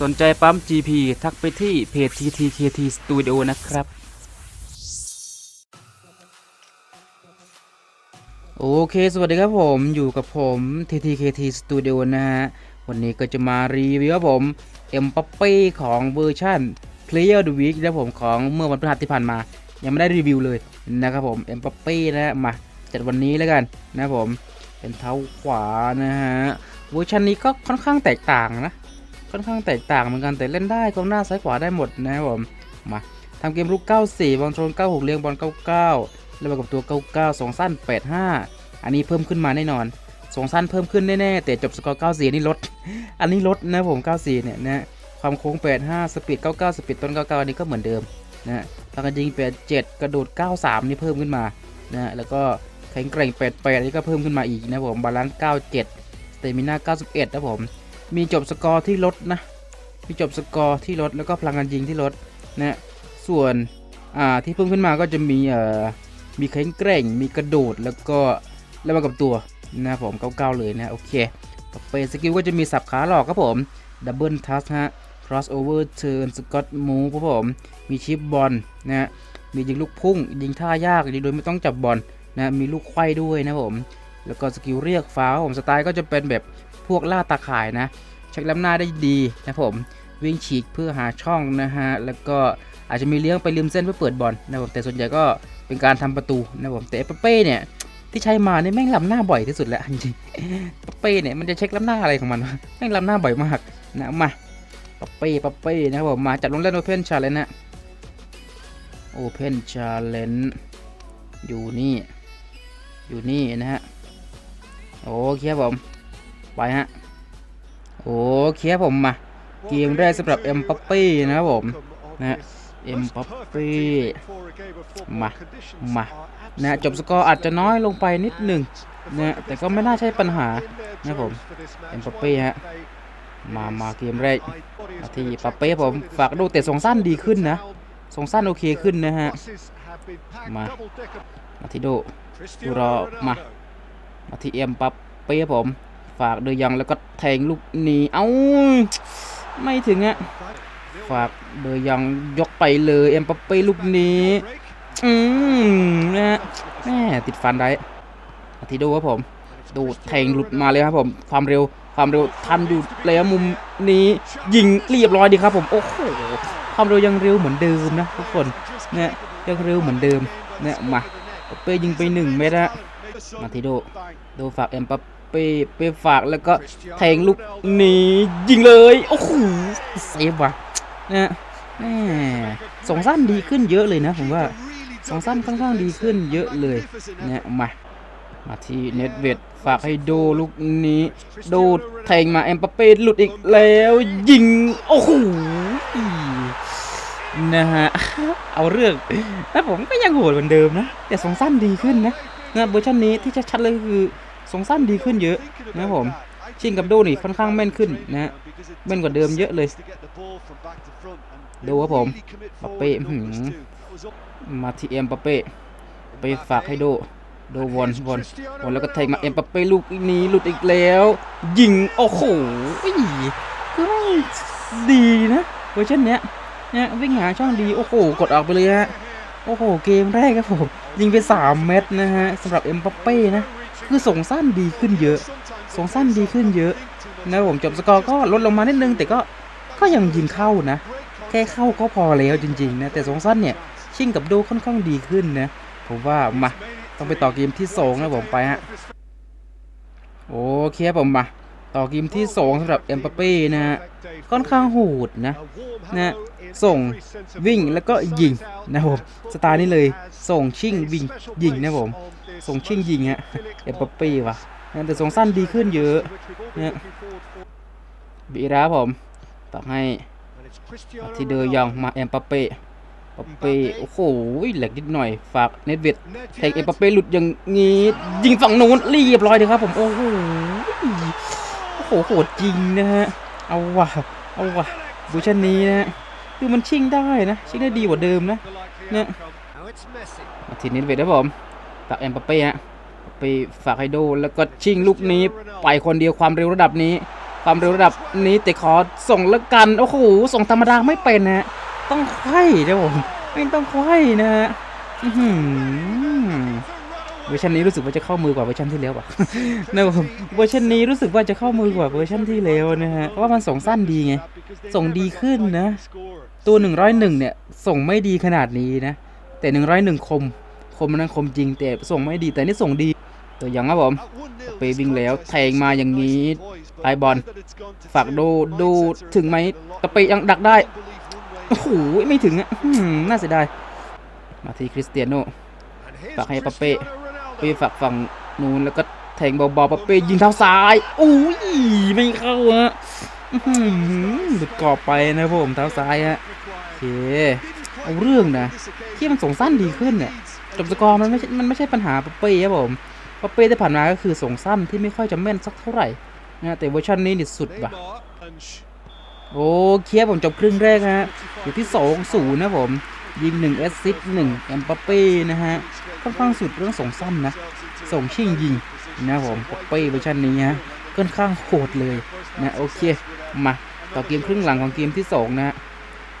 สนใจปั๊ม GP ทักไปที่เพจ TTKT Studio นะครับ โอเค สวัสดีครับผมอยู่กับผม TTKT Studio นะฮะ วันนี้ก็จะมารีวิวครับผมเอ็มปัปปี้ของเวอร์ชัน Player the Week นะผมของเมื่อวันพฤหัสที่ผ่านมา ยังไม่ได้รีวิวเลยนะครับผมเอ็มปัปปี้นะฮะ มาจัดวันนี้แล้วกันนะครับผม เป็นเท้าขวานะฮะ เวอร์ชันนี้ก็ค่อนข้างแตกต่างนะ ค่อนข้างแตกต่างเหมือนกันแต่เล่นได้กองหน้าซ้ายขวาได้หมดนะครับผมมาทำเกมรุก 94 บอลโทน96 เลี้ยงบอล 99 แล้วมากับตัว 99 2 สั้น 85 อันนี้เพิ่มขึ้นมาแน่นอนสองสั้นเพิ่มขึ้นแน่ๆแต่จบสกอร์ 94 นี่ลด อันนี้ลดนะผม 94 เนี่ยนะความโค้ง 85 สปีด 99 สปีดต้น 99 อันนี้ก็เหมือนเดิมนะพลังยิง 87 กระโดด 93 นี่เพิ่มขึ้นมานะแล้วก็แข็งแกร่ง 88นนี้ก็เพิ่มขึ้นมาอีกนะผมบาลานซ์ 97 สเตมิน่า 91 นะผม มีจบสกอร์ที่ลดนะ มีจบสกอร์ที่ลดแล้วก็พลังงานยิงที่ลดนะส่วนอ่าที่เพิ่มขึ้นมาก็จะมีเอ่อมีแข็งแกร่ง มีกระโดดแล้วก็แล้วมากับตัวนะผมเก้าๆเลยนะโอเคต่อไปสกิลก็จะมีสับขาหลอกครับผมดับเบิลทัสฮะ cross over turn สกอตมูครับผม มีชิปบอลนะฮะมียิงลูกพุ่ง ยิงท่ายากยิงโดยไม่ต้องจับบอลนะมีลูกไขว้ด้วยนะผม แล้วก็สกิลเรียกฟ้าผมสไตล์ก็จะเป็นแบบ พวกล่าตาข่ายนะ เช็คล้ำหน้าได้ดีนะผม วิ่งฉีกเพื่อหาช่องนะฮะ แล้วก็อาจจะมีเลี้ยงไปริมเส้นเพื่อเปิดบอลนะผม แต่ส่วนใหญ่ก็เป็นการทำประตูนะผม แต่เอเปเป้เนี่ยที่ใช้มาเนี่ยแม่งล้ำหน้าบ่อยที่สุดแล้วจริงปเป้เนี่ยมันจะเช็คล้ำหน้าอะไรของมันแม่งล้ำหน้าบ่อยมากนะมาปเป้ปเป้นะครับผมมาจัดลงเล่นโอเพนชาเลนจ์นะโอเพนชาเลนจ์อยู่นี่ อยู่นี่นะฮะ โอเคครับผม ไปฮะ โอเคครับผมมาเกมแรกสำหรับเอ็มปัปปี้นะครับผมนะเอ็มปัปปี้มามานะจบสกอร์อาจจะน้อยลงไปนิดหนึ่งนะแต่ก็ไม่น่าใช่ปัญหานะผมเอ็มปัปปี้ฮะมามาเกมแรกที่ปัปเป้ผมฝากดูแต่ทรงสั้นดีขึ้นนะทรงสั้นโอเคขึ้นนะฮะมามาที่ดูดูรอมามาที่เอ็มปัปเป้ผม ฝากเดยองแล้วก็แทงลูกนี้เอ้าไม่ถึงอะฝากเดยองยกไปเลยเอ็มปัปเป้ลูกนี้อืมนะฮะแม่ติดฟันได้อาทิโดครับผม ดูแทงหลุดมาเลยครับผม ความเร็วความเร็วทันอยู่แล้วมุมนี้ยิงเรียบร้อยดีครับผมโอ้โหความเร็วยังเร็วเหมือนเดิมนะทุกคนเนี่ยยังเร็วเหมือนเดิมเนี่ยมาปัปเป้ยิงไปหนึ่งเมตรนะมาทิโดดูฝากเอ็มปัป เปเปฝากแล้วก็แทงลูกนี้ยิงเลย โอ้โหเซฟว่ะนะแม่สองสั้นดีขึ้นเยอะเลยนะผมว่าสองสั้นค่อนข้างดีขึ้นเยอะเลยเนี่ยมามาที่เน็ตเวดฝากให้โดลูกนี้โดแทงมาเอ็มปาเป้หลุดอีกแล้วยิงโอ้โหนะฮะเอาเรื่องแล้วผมก็ยังโหดเหมือนเดิมนะ แต่สองสั้นดีขึ้นนะนะเวอร์ชันนี้ที่ชัดๆเลยคือ ทรงสั้นดีขึ้นเยอะนะผมชิงกับโดนี่ค่อนข้างแม่นขึ้นนะแม่นกว่าเดิมเยอะเลย ดูครับผมปาเป้มาที่เอ็มปาเป้ไปฝากให้โดโดวอนวอนวอนแล้วก็แทงมาเอ็มปาเป้ลูกนี้หลุดอีกแล้ว ยิงโอ้โหคือดีนะเวอร์ชันเนี้ยเนี่ยวิ่งหาช่องดีโอ้โหกดออกไปเลยฮะโอ้โหเกมแรกครับผมยิงไป 3 เม็ดนะฮะสำหรับเอ็มปาเป้นะ คือส่งสั้นดีขึ้นเยอะ ส่งสั้นดีขึ้นเยอะนะผมจบสกอร์ก็ลดลงมานิดนึง แต่ก็ก็ยังยิงเข้านะ แค่เข้าก็พอแล้วจริงๆนะแต่ส่งสั้นเนี่ยชิงกับโดค่อนข้างดีขึ้นนะผมว่ามาต้องไปต่อเกมที่สองนะผมไปฮะโอเคครับผมมาต่อเกมที่สองสำหรับเอ็มปาเป้นะฮะค่อนข้างโหดนะนะส่งวิ่งแล้วก็ยิงนะผมสไตล์นี้เลยส่งชิ่งวิ่งยิงนะผม ส่งชิ่งยิงฮะเอ็มปาเป้ว่ะแต่ส่งสั้นดีขึ้นเยอะนะบีราผมฝากให้ที่เดยองมาเอ็มปาเป้ปาเป้โอ้โหแหลกนิดหน่อยฝากเน็ตเวดแทงเอ็มปาเป้หลุดอย่างงี้ยิงฝั่งนู้นเรียบร้อยเลยครับผมโอ้โหโอ้โหโหดจริงนะฮะเอาว่ะเอาว่ะบูชันนี้นะคือมันชิงได้นะชิงได้ดีกว่าเดิมนะเนี่ยทีเน็ตเวดครับผม ฝากเอ็มปาเป้ฮะไปฝากให้โดแล้วก็ชิงลูกนี้ไปคนเดียวความเร็วระดับนี้ ความเร็วระดับนี้แต่ขอส่งแล้วกันโอ้โหส่งธรรมดาไม่เป็นนะต้องไขว้นะผมไม่ต้องไขว้นะฮะเวอร์ชันนี้รู้สึกว่าจะเข้ามือกว่าเวอร์ชันที่แล้วป่ะนะผมเวอร์ชันนี้รู้สึกว่าจะเข้ามือกว่าเวอร์ชันที่แล้วนะฮะเพราะว่ามันส่งสั้นดีไง ส่งดีขึ้นนะ ตัว 101 เนี่ย ส่งไม่ดีขนาดนี้นะ แต่ 101 คม มมันนั้นคมจริงแต่ส่งไม่ดีแต่นี่ส่งดีตัวอย่างครับผมไปวิ่งแล้วแทงมาอย่างนี้ไอบอลฝากดูดูถึงไหมตะเปยังดักได้โอ้โหไม่ถึงอะน่าเสียดายมาที่คริสเตียโนฝากให้ปาเป้ไปฝากฝั่งนู้นแล้วก็แทงเบาๆปะเป้ยิงเท้าซ้ายอุ้ยไม่เข้าฮะอื้อหือหลุดกรอบไปนะผมเท้าซ้ายฮะโอเคเอาเรื่องนะที่มันส่งสั้นดีขึ้นเนี่ย จบสกอร์มันไม่ใช่มันไม่ใช่ปัญหาปะเป้ครับผมปะเป้ที่ผ่านมาก็คือส่งสั้นที่ไม่ค่อยจะแม่นสักเท่าไหร่นะแต่เวอร์ชันนี้นี่สุดว่ะโอ้เคผมจบครึ่งแรกฮะอยู่ที่ 2 0 นะผม ยิง1แอสซิสต์1แอมปาเป้นะฮะค่อนข้างสุดเรื่องส่งสั้นนะ ส่งชิงยิงนะผมปอปเป้เวอร์ชันนี้ฮะค่อนข้างโหดเลยนะโอเค มา ต่อเกมครึ่งหลังของเกมที่ 2 นะฮะ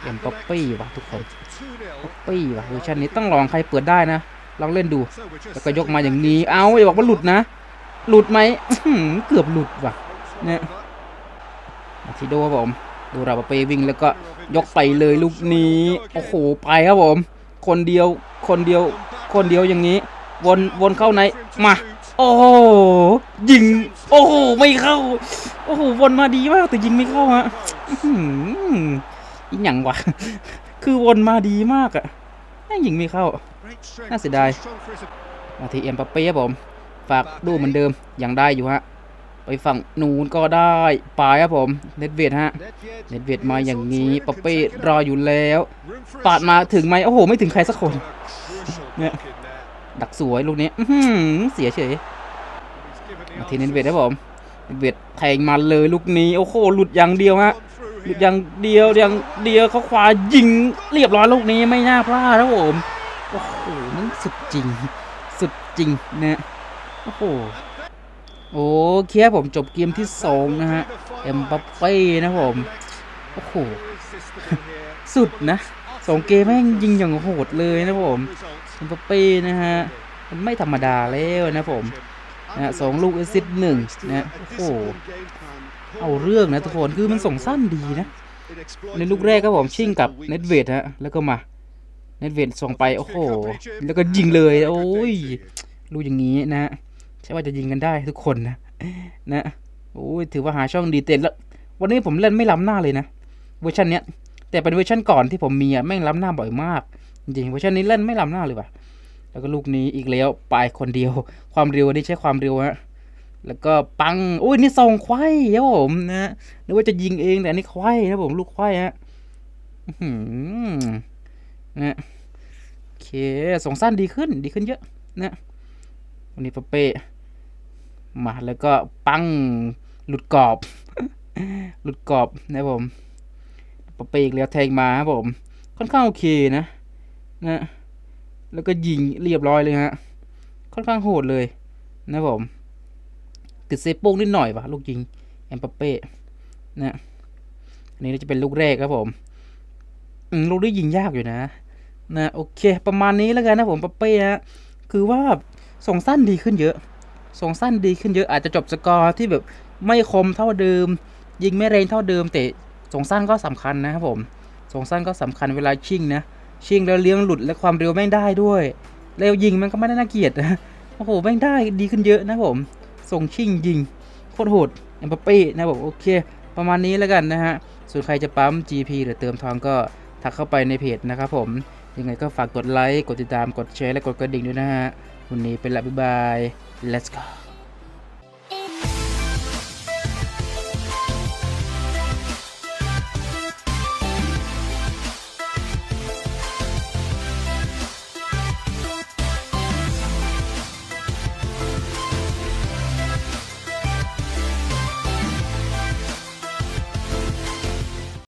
เอ็มปอปเป้ว่ะทุกคนปอปเป้ว่ะเวอร์ชันนี้ต้องลองใครเปิดได้นะ ลองเล่นดู แล้วก็ยกมาอย่างนี้ เอาอย่าบอกว่าหลุดนะ หลุดไหมเกือบหลุดว่ะ เนี่ยอาทิโดครับผม ดูเราปเปวิ่งแล้วก็ยกไปเลยลูกนี้ โอ้โห ไปครับผม คนเดียว คนเดียว คนเดียวอย่างนี้ วนวนเข้าใน มา โอ้โห ยิง โอ้โห ไม่เข้า โอ้โห วนมาดีมากแต่ยิงไม่เข้าฮะ อีหยังวะ คือวนมาดีมากอะแม่งยิงไม่เข้า น่าเสียดายมาทีเอ็มปาเป้ครับผม ฝากดูเหมือนเดิม ยังได้อยู่ฮะ ไปฝั่งนูนก็ได้ปลายครับผม เน็ตเวทฮะ เน็ตเวทมาอย่างนี้ปาเป้รออยู่แล้ว ปาดมาถึงไหมโอ้โห ไม่ถึงใครสักคน เนี่ย ดักสวยลูกนี้อื้อหือเสียเฉยมาทีเน็ตเวทครับผม เน็ตเวทแทงมาเลยลูกนี้ โอ้โห หลุดอย่างเดียวฮะ อย่างเดียวอย่างเดียวเขาขวายิงเรียบร้อยลูกนี้ไม่น่าพลาดครับผมโอ้โหมันสุดจริง สุดจริงนะโอ้โหโอ้เคครับผมจบเกมที่สองนะฮะเอ็มบัปเป้นะผมโอ้โหสุดนะสองเกมแม่งยิงอย่างโหดเลยนะผมเอ็มบัปเป้นะฮะมันไม่ธรรมดาแล้วนะผม นะสองลูกแอซิสต์หนึ่งนะโอ้โหเอาเรื่องนะทุกคนคือมันส่งสั้นดีนะ ในลูกแรกครับผมชิ่งกับเน็ตเวทฮะแล้วก็มาเน็ตเวทส่งไปโอ้โหแล้วก็ยิงเลยโอ้ยลูกอย่างนี้นะใช่ว่าจะยิงกันได้ทุกคนนะนะโอ้ยถือว่าหาช่องดีเต็แล้ววันนี้ผมเล่นไม่ล้ำหน้าเลยนะเวอร์ชันเนี้ยแต่เป็นเวอร์ชันก่อนที่ผมมีอะแม่งล้ำหน้าบ่อยมากจริงเวอร์ชันนี้เล่นไม่ล้ำหน้าเลยว่ะ แล้วก็ลูกนี้อีกแล้วไปคนเดียว ความเร็วนี่ใช้ความเร็วฮะแล้วก็ปังโอ้ยนี่ส่งควายครับผมนะนึกว่าจะยิงเองแต่อันนี่ควายนะผมลูกควายฮะนะโอเคส่งสั้นดีขึ้นดีขึ้นเยอะนะวันนี้ปเป้มาแล้วก็ปังหลุดกรอบ หลุดกรอบนะผมปเป้อีกแล้วแทงมาครับผม ค่อนข้างโอเคนะ นะ แล้วก็ยิงเรียบร้อยเลยฮะ ค่อนข้างโหดเลยนะผมติดเซโป้งนิดหน่อยว่ะลูกยิงแอมปาเป้นะอันนี้จะเป็นลูกแรกครับผมลูกนี้ยิงยากอยู่นะนะโอเค ประมาณนี้แล้วกันนะผมปาเป้ฮะคือว่าส่งสั้นดีขึ้นเยอะส่งสั้นดีขึ้นเยอะอาจจะจบสกอร์ที่แบบไม่คมเท่าเดิม ยิงไม่แรงเท่าเดิมแต่ส่งสั้นก็สำคัญนะครับผมส่งสั้นก็สำคัญเวลาชิ่งนะ ชิงแล้วเลี้ยงหลุดและความเร็วแม่งได้ด้วยแล้วยิงมันก็ไม่ได้น่าเกลียดนะโอ้โหแม่งได้ดีขึ้นเยอะนะผมส่งชิงยิงโคตรโหดเอ็มบัปเป้นะผมโอเค ประมาณนี้แล้วกันนะฮะส่วนใครจะปั๊ม GP หรือเติมทองก็ทักเข้าไปในเพจนะครับผมยังไงก็ฝากกดไลค์กดติดตามกดแชร์และกดกระดิ่งด้วยนะฮะวันนี้เป็นละบ๊ายบาย let's go